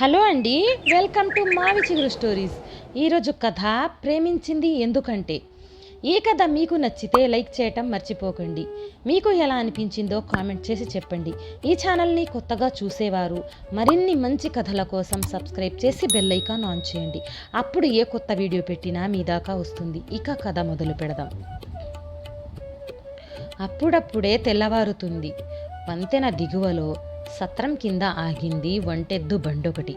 Hello అండి welcome to మావి చిగురు స్టోరీస్. ఈరోజు కథ ప్రేమించింది ఎందుకంటే? ఈ కథ మీకు నచ్చితే లైక్ చేయటం మర్చిపోకండి. మీకు ఎలా అనిపించిందో కామెంట్ చేసి చెప్పండి. ఈ ఛానల్ని కొత్తగా చూసేవారు మరిన్ని మంచి కథల కోసం సబ్స్క్రైబ్ చేసి బెల్ ఐకాన్ ఆన్ చేయండి. అప్పుడు ఏ కొత్త వీడియో పెట్టినా మీ దాకా వస్తుంది. ఇక కథ మొదలు పెడదాం. అప్పుడప్పుడే తెల్లవారుతుంది. వంతెన దిగువలో సత్రం కింద ఆగింది వంటెద్దు బండొకటి.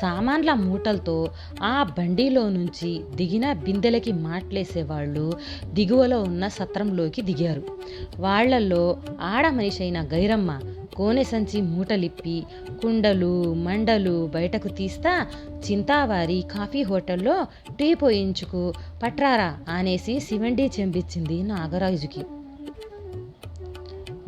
సామాన్ల మూటలతో ఆ బండిలో నుంచి దిగిన బిందెలకి మాట్లేసేవాళ్ళు దిగువలో ఉన్న సత్రంలోకి దిగారు. వాళ్ళల్లో ఆడ మనిషి అయిన గైరమ్మ కోనె సంచి మూటలిప్పి కుండలు మండలు బయటకు తీస్తా చింతావారి కాఫీ హోటల్లో టీ పోయించుకు పట్రారా అనేసి సిమెండి చెంపించింది నాగరాజుకి.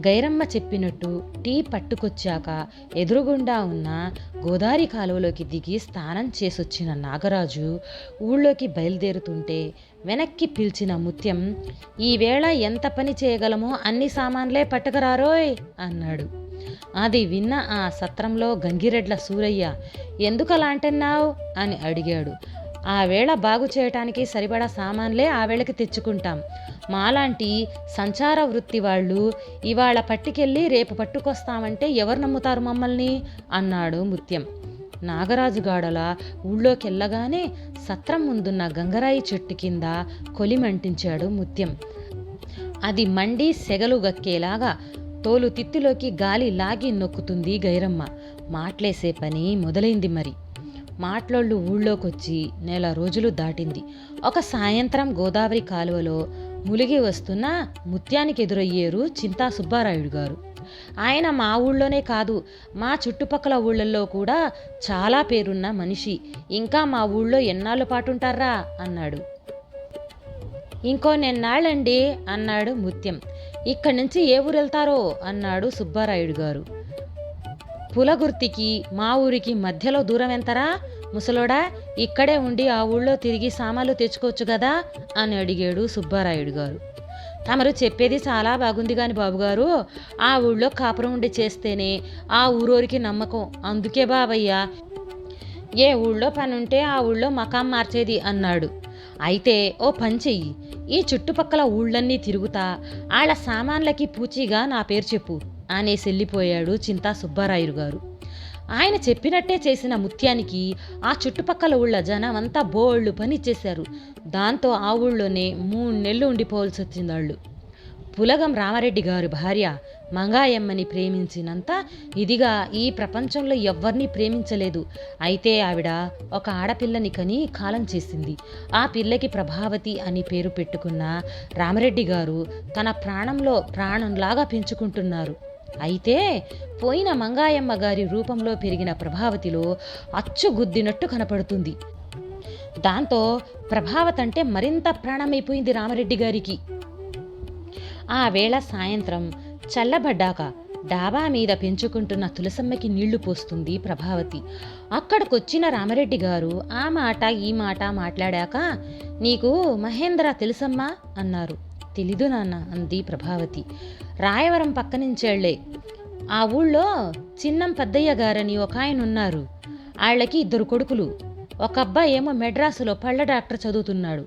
గైరమ్మ చెప్పినట్టు టీ పట్టుకొచ్చాక ఎదురుగుండా ఉన్న గోదావరి కాలువలోకి దిగి స్నానం చేసొచ్చిన నాగరాజు ఊళ్ళోకి బయలుదేరుతుంటే వెనక్కి పిలిచిన ముత్యం ఈవేళ ఎంత పని చేయగలమో అన్ని సామాన్లే పట్టుకరారోయ్ అన్నాడు. అది విన్న ఆ సత్రంలో గంగిరెడ్ల సూరయ్య ఎందుకలా అంటున్నావు? అని అడిగాడు. ఆ వేళ బాగు చేయటానికి సరిపడా సామాన్లే ఆ వేళకి తెచ్చుకుంటాం. మాలాంటి సంచార వృత్తి వాళ్ళు ఇవాళ పట్టుకెళ్ళి రేపు పట్టుకొస్తామంటే ఎవరు నమ్ముతారు మమ్మల్ని? అన్నాడు ముత్యం. నాగరాజు గాడల ఊళ్ళోకెళ్ళగానే సత్రం ముందున్న గంగరాయి చెట్టు కింద కొలిమంటించాడు ముత్యం. అది మండి సెగలు గక్కేలాగా తోలు తిత్తిలోకి గాలి లాగి నొక్కుతుంది గైరమ్మ. మాట్లేసే పని మొదలైంది మరి. మాట్లోళ్ళు ఊళ్ళోకొచ్చి నెల రోజులు దాటింది. ఒక సాయంత్రం గోదావరి కాలువలో ములిగి వస్తున్న ముత్యానికి ఎదురయ్యేరు చింతా సుబ్బారాయుడు గారు. ఆయన మా ఊళ్ళోనే కాదు మా చుట్టుపక్కల ఊళ్ళల్లో కూడా చాలా పేరున్న మనిషి. ఇంకా మా ఊళ్ళో ఎన్నాళ్ళు పాటుంటారా? అన్నాడు. ఇంకో నెన్నాళ్ళండి అన్నాడు ముత్యం. ఇక్కడి నుంచి ఏ ఊరు వెళ్తారో అన్నాడు సుబ్బారాయుడు గారు. పులగుర్తికి మా ఊరికి మధ్యలో దూరం ఎంతరా? ముసలోడా ఇక్కడే ఉండి ఆ ఊళ్ళో తిరిగి సామాన్లు తెచ్చుకోవచ్చు కదా అని అడిగాడు సుబ్బారాయుడు గారు. తమరు చెప్పేది చాలా బాగుంది కాని బాబుగారు ఆ ఊళ్ళో కాపురం ఉండి చేస్తేనే ఆ ఊరోరికి నమ్మకం. అందుకే బాబయ్య ఏ ఊళ్ళో పని ఉంటే ఆ ఊళ్ళో మకాం మార్చేది అన్నాడు. అయితే ఓ పని చెయ్యి. ఈ చుట్టుపక్కల ఊళ్ళన్నీ తిరుగుతా ఆళ్ళ సామాన్లకి పూచీగా నా పేరు చెప్పు. అనేసి వెళ్ళిపోయాడు చింతా సుబ్బారాయుడు గారు. ఆయన చెప్పినట్టే చేసిన ముత్యానికి ఆ చుట్టుపక్కల ఊళ్ళ జనం అంతా బోళ్ళు పని ఇచ్చేశారు దాంతో ఆ ఊళ్ళోనే మూడు నెలలు ఉండిపోవాల్సి వచ్చింది వాళ్ళు పులగం రామారెడ్డి గారి భార్య మంగాయమ్మని ప్రేమించినంత ఇదిగా ఈ ప్రపంచంలో ఎవ్వరినీ ప్రేమించలేదు. అయితే ఆవిడ ఒక ఆడపిల్లని కని కాలం చేసింది. ఆ పిల్లకి ప్రభావతి అని పేరు పెట్టుకున్న రామరెడ్డి గారు తన ప్రాణంలో ప్రాణంలాగా పెంచుకుంటున్నారు. అయితే పోయిన మంగాయమ్మ గారి రూపంలో పెరిగిన ప్రభావతిలో అచ్చు గుద్దినట్టు కనపడుతుంది. దాంతో ప్రభావతంటే మరింత ప్రాణమైపోయింది రామరెడ్డి గారికి. ఆ వేళ సాయంత్రం చల్లబడ్డాక డాబా మీద పెంచుకుంటున్న తులసమ్మకి నీళ్ళు పోస్తుంది ప్రభావతి. అక్కడికొచ్చిన రామరెడ్డి గారు ఆ మాట ఈ మాట మాట్లాడాక నీకు మహేంద్ర తెలుసమ్మా? అన్నారు. తెలీదు నాన్న అంది ప్రభావతి. రాయవరం పక్క నుంచేళ్ళే ఆ ఊళ్ళో చిన్నం పెద్దయ్య గారని ఒక ఆయన ఉన్నారు వాళ్ళకి ఇద్దరు కొడుకులు. ఒక అబ్బాయి ఏమో మెడ్రాసులో పళ్ళ డాక్టర్ చదువుతున్నాడు.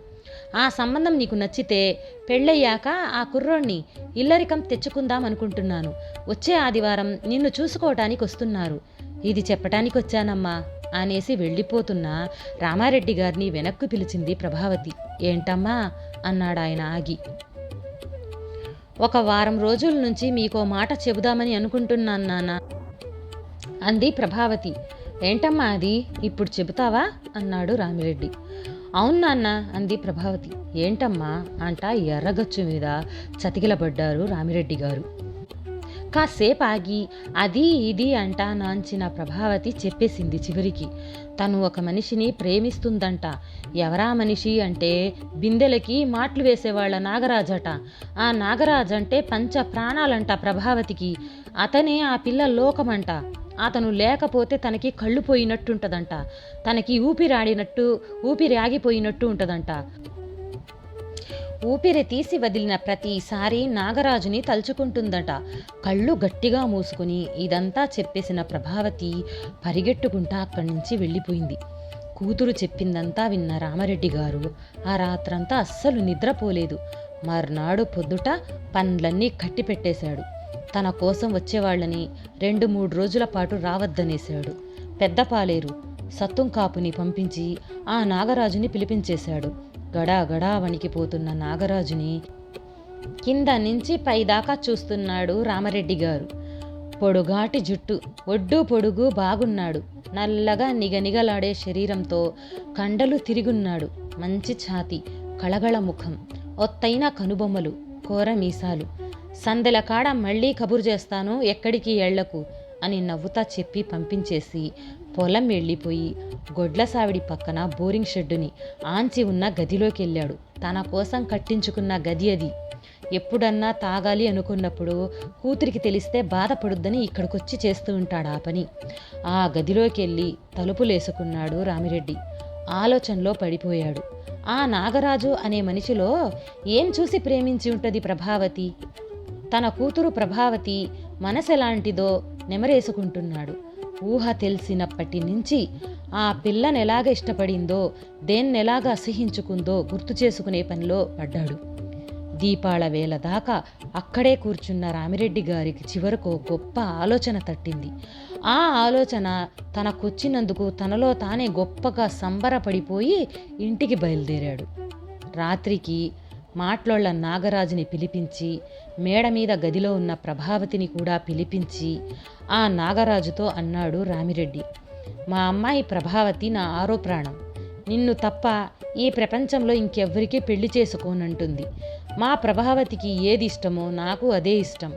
ఆ సంబంధం నీకు నచ్చితే పెళ్ళయ్యాక ఆ కుర్రోణ్ణి ఇల్లరికం తెచ్చుకుందాం అనుకుంటున్నాను. వచ్చే ఆదివారం నిన్ను చూసుకోవటానికి వస్తున్నారు. ఇది చెప్పటానికి వచ్చానమ్మా అనేసి వెళ్ళిపోతున్న రామారెడ్డి గారిని వెనక్కు పిలిచింది ప్రభావతి. ఏంటమ్మా? అన్నాడు ఆయన ఆగి. ఒక వారం రోజుల నుంచి మీకో మాట చెబుదామని అనుకుంటున్నాను నాన్న. అంది ప్రభావతి. ఏంటమ్మా అది? ఇప్పుడు చెబుతావా? అన్నాడు రామిరెడ్డి. అవును నాన్న అంది ప్రభావతి. ఏంటమ్మా? అంట ఎర్రగచ్చు మీద చతికిలబడ్డారు రామిరెడ్డి గారు. కాసేపు ఆగి అది ఇది అంటా నాంచిన ప్రభావతి చెప్పేసింది చివరికి. తను ఒక మనిషిని ప్రేమిస్తుందంట. ఎవరా మనిషి అంటే బిందెలకి మాటలు వేసేవాళ్ళ నాగరాజట. ఆ నాగరాజ్ అంటే పంచ ప్రాణాలంట ప్రభావతికి. అతనే ఆ పిల్ల లోకమంట. అతను లేకపోతే తనకి కళ్ళు పోయినట్టుంటదంట. తనకి ఊపిరాడినట్టు ఊపిరి ఆగిపోయినట్టు ఉంటదంట. ఊపిరి తీసి వదిలిన ప్రతిసారి నాగరాజుని తలుచుకుంటుందట. కళ్ళు గట్టిగా మూసుకుని ఇదంతా చెప్పేసిన ప్రభావతి పరిగెట్టుకుంటా అక్కడి నుంచి వెళ్ళిపోయింది. కూతురు చెప్పిందంతా విన్న రామరెడ్డి గారు ఆ రాత్రంతా అస్సలు నిద్రపోలేదు. మర్నాడు పొద్దుట పండ్లన్నీ కట్టి పెట్టేశాడు తన కోసం వచ్చేవాళ్ళని రెండు మూడు రోజుల పాటు రావద్దనేశాడు. పెద్దపాలేరు సత్తుం కాపుని పంపించి ఆ నాగరాజుని పిలిపించేశాడు. గడాగడా వణికిపోతున్న నాగరాజుని కింద నుంచి పైదాకా చూస్తున్నాడు రామరెడ్డి గారు పొడుగాటి జుట్టు ఒడ్డు పొడుగు బాగున్నాడు. నల్లగా నిగనిగలాడే శరీరంతో కండలు తిరుగున్నాడు. మంచి ఛాతి కళగళ ముఖం ఒత్తైన కనుబొమ్మలు కోర మీసాలు. సందెల కాడ మళ్ళీ కబురు చేస్తాను ఎక్కడికి ఎళ్ళకు అని నవ్వుతా చెప్పి పంపించేసి పొలం వెళ్ళిపోయి గొడ్ల సావిడి పక్కన బోరింగ్ షెడ్డుని ఆంచి ఉన్న గదిలోకి వెళ్ళాడు తన కోసం కట్టించుకున్న గది అది. ఎప్పుడన్నా తాగాలి అనుకున్నప్పుడు కూతురికి తెలిస్తే బాధపడుద్దని ఇక్కడికొచ్చి చేస్తూ ఉంటాడు ఆ పని. ఆ గదిలోకి వెళ్ళి తలుపులేసుకున్నాడు రామిరెడ్డి. ఆలోచనలో పడిపోయాడు. ఆ నాగరాజు అనే మనిషిలో ఏం చూసి ప్రేమించి ఉంటుంది ప్రభావతి? తన కూతురు ప్రభావతి మనసెలాంటిదో నెమరేసుకుంటున్నాడు. ఊహ తెలిసినప్పటి నుంచి ఆ పిల్లనెలాగ ఇష్టపడిందో దేన్నెలాగ అసహించుకుందో గుర్తు చేసుకునే పనిలో పడ్డాడు. దీపాల వేళ దాకా అక్కడే కూర్చున్న రామిరెడ్డి గారికి చివరకు గొప్ప ఆలోచన తట్టింది. ఆ ఆలోచన తనకొచ్చినందుకు తనలో తానే గొప్పగా సంబరపడిపోయి ఇంటికి బయలుదేరాడు. రాత్రికి మాట్లోళ్ళ నాగరాజుని పిలిపించి మేడ మీద గదిలో ఉన్న ప్రభావతిని కూడా పిలిపించి ఆ నాగరాజుతో అన్నాడు రామిరెడ్డి. మా అమ్మాయి ప్రభావతి నా ఆరో ప్రాణం. నిన్ను తప్ప ఈ ప్రపంచంలో ఇంకెవ్వరికీ పెళ్ళి చేసుకోనంటుంది. మా ప్రభావతికి ఏది ఇష్టమో నాకు అదే ఇష్టం.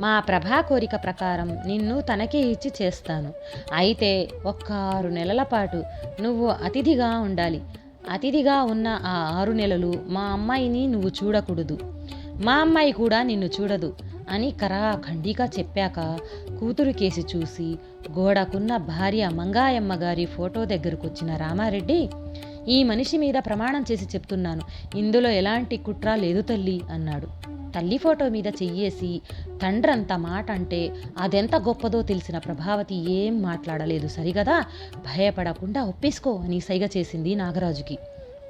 మా ప్రభా కోరిక ప్రకారం నిన్ను తనకే ఇచ్చి చేస్తాను. అయితే ఒక్క ఆరు నెలల పాటు నువ్వు అతిథిగా ఉండాలి. అతిథిగా ఉన్న ఆ ఆరు నెలలు మా అమ్మాయిని నువ్వు చూడకూడదు. మా అమ్మాయి కూడా నిన్ను చూడదు అని కరాఖండిగా చెప్పాక కూతురు కేసి చూసి గోడకున్న భార్య మంగాయమ్మ గారి ఫోటో దగ్గరకు వచ్చిన రామారెడ్డి ఈ మనిషి మీద ప్రమాణం చేసి చెప్తున్నాను. ఇందులో ఎలాంటి కుట్ర లేదు తల్లి అన్నాడు. తల్లి ఫోటో మీద చెయ్యేసి తండ్రంత మాట అంటే అదెంత గొప్పదో తెలిసిన ప్రభావతి ఏం మాట్లాడలేదు. సరిగదా? భయపడకుండా ఒప్పేసుకో అని సైగ చేసింది నాగరాజుకి.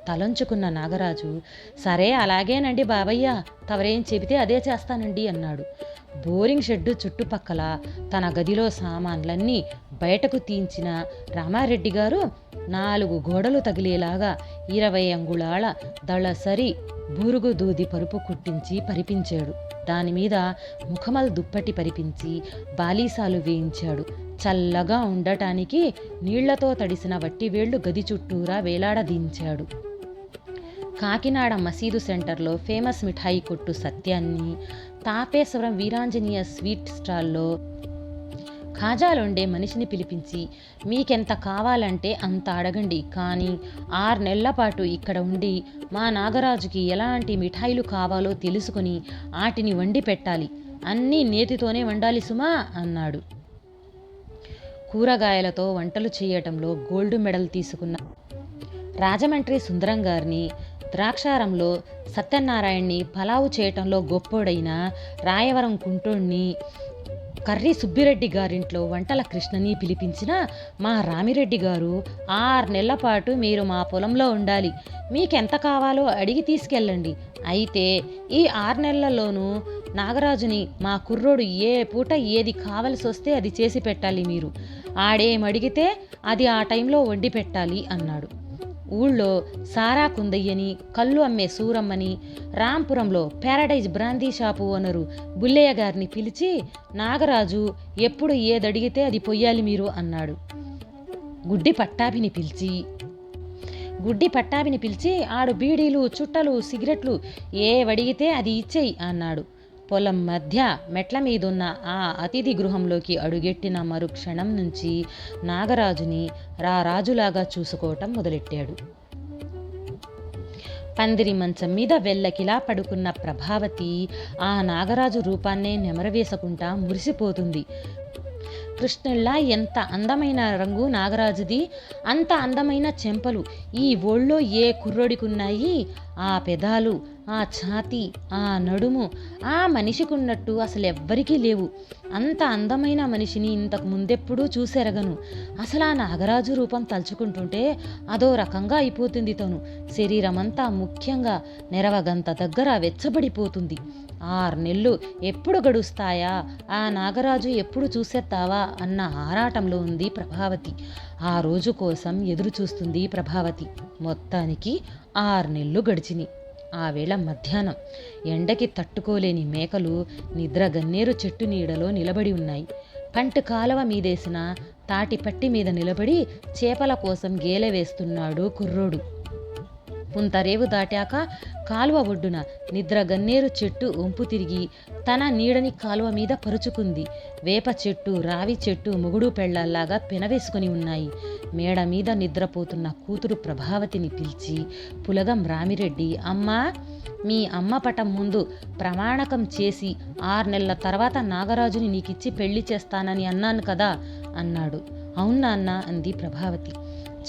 తలంచుకున్న నాగరాజు సరే అలాగేనండి బాబయ్య తవరేం చెబితే అదే చేస్తానండి అన్నాడు. బోరింగ్ షెడ్డు చుట్టుపక్కల తన గదిలో సామాన్లన్నీ బయటకు తీయించిన రామారెడ్డి గారు నాలుగు గోడలు తగిలేలాగా ఇరవై అంగుళాల దళసరి బూరుగు దూది పరుపు కుట్టించి పరిపించాడు. దానిమీద ముఖమల్ దుప్పటి పరిపించి బాలీసాలు వేయించాడు. చల్లగా ఉండటానికి నీళ్ళతో తడిసిన వట్టివేళ్ళు గది చుట్టూరా వేలాడదీంచాడు. కాకినాడ మసీదు సెంటర్లో ఫేమస్ మిఠాయి కొట్టు సత్యాన్ని తాపేశ్వరం వీరాంజనీయ స్వీట్ స్టాల్లో ఖాజాలుండే మనిషిని పిలిపించి మీకెంత కావాలంటే అంత అడగండి కానీ ఆరు నెలల పాటు ఇక్కడ ఉండి మా నాగరాజుకి ఎలాంటి మిఠాయిలు కావాలో తెలుసుకుని వాటిని వండి పెట్టాలి. అన్నీ నేతితోనే వండాలి సుమా అన్నాడు. కూరగాయలతో వంటలు చేయటంలో గోల్డ్ మెడల్ తీసుకున్న రాజమండ్రి సుందరం గారిని ద్రాక్షారంలో సత్యనారాయణ్ణి పలావు చేయటంలో గొప్పోడైన రాయవరం కుంటోణ్ణి కర్రీ సుబ్బిరెడ్డి గారింట్లో వంటల కృష్ణని పిలిపించిన మా రామిరెడ్డి గారు ఆరు నెలల పాటు మీరు మా పొలంలో ఉండాలి. మీకెంత కావాలో అడిగి తీసుకెళ్ళండి. అయితే ఈ ఆరు నెలల్లోనూ నాగరాజుని మా కుర్రోడు ఏ పూట ఏది కావలసి వస్తే అది చేసి పెట్టాలి మీరు. ఆడేమడిగితే అది ఆ టైంలో వండి పెట్టాలి అన్నాడు. ఊళ్ళో సారా కుందయ్యని కళ్ళు అమ్మే సూరమ్మని రాంపురంలో paradise brandy shop owner Bullayya గారిని పిలిచి నాగరాజు ఎప్పుడు ఏదడిగితే అది పొయ్యాలి మీరు అన్నాడు. గుడ్డి పట్టాభిని పిలిచి గుడ్డి పట్టాభిని పిలిచి ఆడు బీడీలు చుట్టలు సిగరెట్లు ఏవడిగితే అది ఇచ్చేయి అన్నాడు. పొలం మధ్య మెట్ల మీదున్న ఆ అతిథి గృహంలోకి అడుగెట్టిన మరుక్షణం నుంచి నాగరాజుని రారాజులాగా చూసుకోవటం మొదలెట్టాడు. పందిరి మంచం మీద వెళ్ళకిలా పడుకున్న ప్రభావతి ఆ నాగరాజు రూపాన్నే నెమరవేసుకుంటా మురిసిపోతుంది. కృష్ణుల్లా ఎంత అందమైన రంగు నాగరాజుది అంత అందమైన చెంపలు ఈ ఒళ్ళో ఏ కుర్రోడికున్నాయి? ఆ పెదాలు ఆ ఛాతి ఆ నడుము ఆ మనిషికున్నట్టు అసలు ఎవ్వరికీ లేవు. అంత అందమైన మనిషిని ఇంతకు ముందెప్పుడూ చూసెరగను. అసలు ఆ నాగరాజు రూపం తలుచుకుంటుంటే అదో రకంగా అయిపోతుంది తను. శరీరమంతా ముఖ్యంగా నెరవగంత దగ్గర వెచ్చబడిపోతుంది. ఆరు నెలలు ఎప్పుడు గడుస్తాయా? ఆ నాగరాజు ఎప్పుడు చూసేస్తావా అన్న ఆరాటంలో ఉంది ప్రభావతి. ఆ రోజు కోసం ఎదురు చూస్తుంది ప్రభావతి. మొత్తానికి ఆరు నెలలు గడిచినాయి. ఆ వేళ మధ్యాహ్నం. ఎండకి తట్టుకోలేని మేకలు నిద్ర గన్నేరు చెట్టు నీడలో నిలబడి ఉన్నాయి. పంట కాలవ మీదేసిన తాటి పట్టి మీద నిలబడి చేపల కోసం గేలె వేస్తున్నాడు కుర్రోడు. పుంతరేవు దాటాక కాలువ ఒడ్డున నిద్ర గన్నేరు చెట్టు వంపు తిరిగి తన నీడని కాలువ మీద పరుచుకుంది. వేప చెట్టు రావి చెట్టు మొగుడు పెళ్ళల్లాగా పెనవేసుకుని ఉన్నాయి. మేడ మీద నిద్రపోతున్న కూతురు ప్రభావతిని పిలిచి పులగం రామిరెడ్డి అమ్మా మీ అమ్మ పటం ముందు ప్రమాణకం చేసి ఆరు నెలల తర్వాత నాగరాజుని నీకిచ్చి పెళ్ళి చేస్తానని అన్నాను కదా అన్నాడు. అవునా అన్న అంది ప్రభావతి.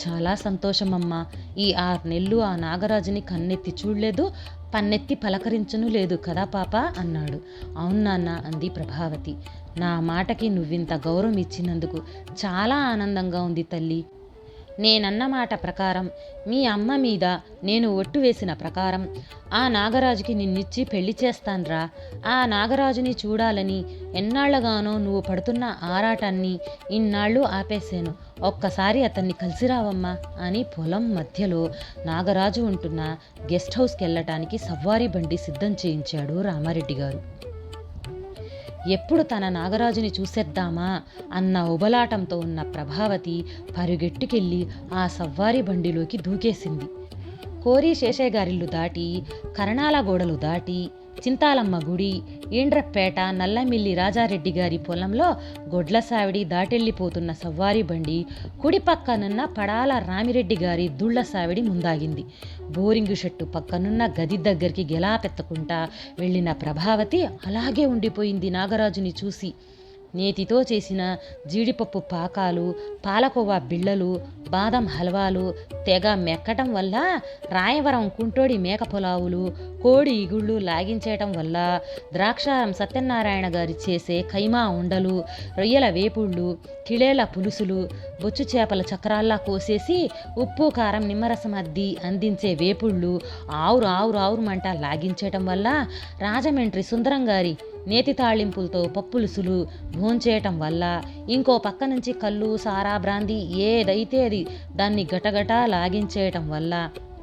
చాలా సంతోషమమ్మా. ఈ ఆరు నెలలు ఆ నాగరాజుని కన్నెత్తి చూడలేదు పన్నెత్తి పలకరించను లేదు కదా పాప అన్నాడు. అవునాన్న అంది ప్రభావతి. నా మాటకి నువ్వింత గౌరవం ఇచ్చినందుకు చాలా ఆనందంగా ఉంది తల్లి. నేనన్న మాట ప్రకారం మీ అమ్మ మీద నేను ఒట్టు వేసిన ప్రకారం ఆ నాగరాజుకి నిన్నిచ్చి పెళ్ళి చేస్తాన్రా. ఆ నాగరాజుని చూడాలని ఎన్నాళ్ళగానో నువ్వు పడుతున్న ఆరాటాన్ని ఇన్నాళ్ళు ఆపేశాను. ఒక్కసారి అతన్ని కలిసి రావమ్మా అని పొలం మధ్యలో నాగరాజు ఉంటున్న గెస్ట్ హౌస్కి వెళ్ళటానికి సవ్వారీ బండి సిద్ధం చేయించాడు రామారెడ్డి గారు. ఎప్పుడు తన నాగరాజుని చూసేద్దామా అన్న ఉబలాటంతో ఉన్న ప్రభావతి పరుగెట్టుకెళ్ళి ఆ సవ్వారి బండిలోకి దూకేసింది. కోరి శేషయ్య గారిల్లు దాటి కరణాల గోడలు దాటి చింతాలమ్మ గుడి ఈండ్రపేట నల్లమిల్లి రాజారెడ్డి గారి పొలంలో గొడ్ల సావిడి దాటెళ్ళిపోతున్న సవ్వారి బండి కుడి పక్కనున్న పడాల రామిరెడ్డి గారి దుళ్ళ సావిడి ముందాగింది. బోరింగు షెట్టు పక్కనున్న గది దగ్గరికి గెలాపెత్తకుండా వెళ్ళిన ప్రభావతి అలాగే ఉండిపోయింది నాగరాజుని చూసి. నేతితో చేసిన జీడిపప్పు పాకాలు పాలకోవా బిళ్ళలు బాదం హల్వాలు తెగ మెక్కటం వల్ల రాయవరం కుంటోడి మేక పొలావులు కోడి ఇగుళ్ళు లాగించేయటం వల్ల ద్రాక్షారం సత్యనారాయణ గారి చేసే ఖైమా ఉండలు రొయ్యల వేపుళ్ళు కిళేల పులుసులు బొచ్చు చేపల చక్రాల్లా కోసేసి ఉప్పు కారం నిమ్మరసం అద్ది అందించే వేపుళ్ళు ఆవురు ఆవురు ఆవురుమంట లాగించేయటం వల్ల రాజమండ్రి సుందరం గారి నేతి తాళింపులతో పప్పులుసులు భోంచేయటం వల్ల ఇంకో పక్క నుంచి కళ్ళు సారా బ్రాంది ఏదైతే అది దాన్ని గటగటా లాగించేయటం వల్ల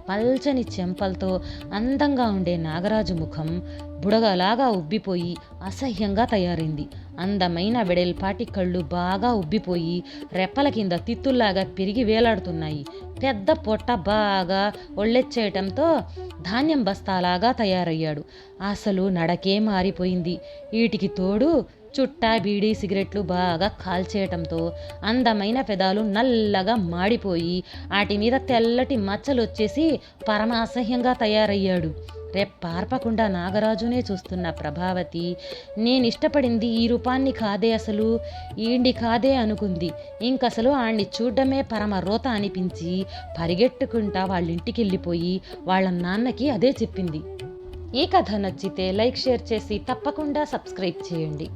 పల్చని చెంపలతో అందంగా ఉండే నాగరాజు ముఖం బుడగలాగా ఉబ్బిపోయి అసహ్యంగా తయారైంది. అందమైన వెడల్పాటి కళ్ళు బాగా ఉబ్బిపోయి రెప్పల కింద తిత్తుల్లాగా పెరిగి వేలాడుతున్నాయి. పెద్ద పొట్ట బాగా ఒళ్ళెచ్చేయటంతో ధాన్యం బస్తాలాగా తయారయ్యాడు. అసలు నడకే మారిపోయింది. వీటికి తోడు చుట్టా బీడీ సిగరెట్లు బాగా కాల్చేయటంతో అందమైన పెదాలు నల్లగా మాడిపోయి వాటి మీద తెల్లటి మచ్చలు వచ్చేసి పరమ అసహ్యంగా తయారయ్యాడు రెప్పార్పకుండా నాగరాజునే చూస్తున్న ప్రభావతి నేను ఇష్టపడింది ఈ రూపాన్ని కాదే అసలు? ఈండి కాదే అనుకుంది. ఇంకసలు ఆణ్ణి చూడడమే పరమ రోత అనిపించి పరిగెట్టుకుంటా వాళ్ళింటికి వెళ్ళిపోయి వాళ్ళ నాన్నకి అదే చెప్పింది. ఈ కథ నచ్చితే లైక్ షేర్ చేసి తప్పకుండా సబ్స్క్రైబ్ చేయండి.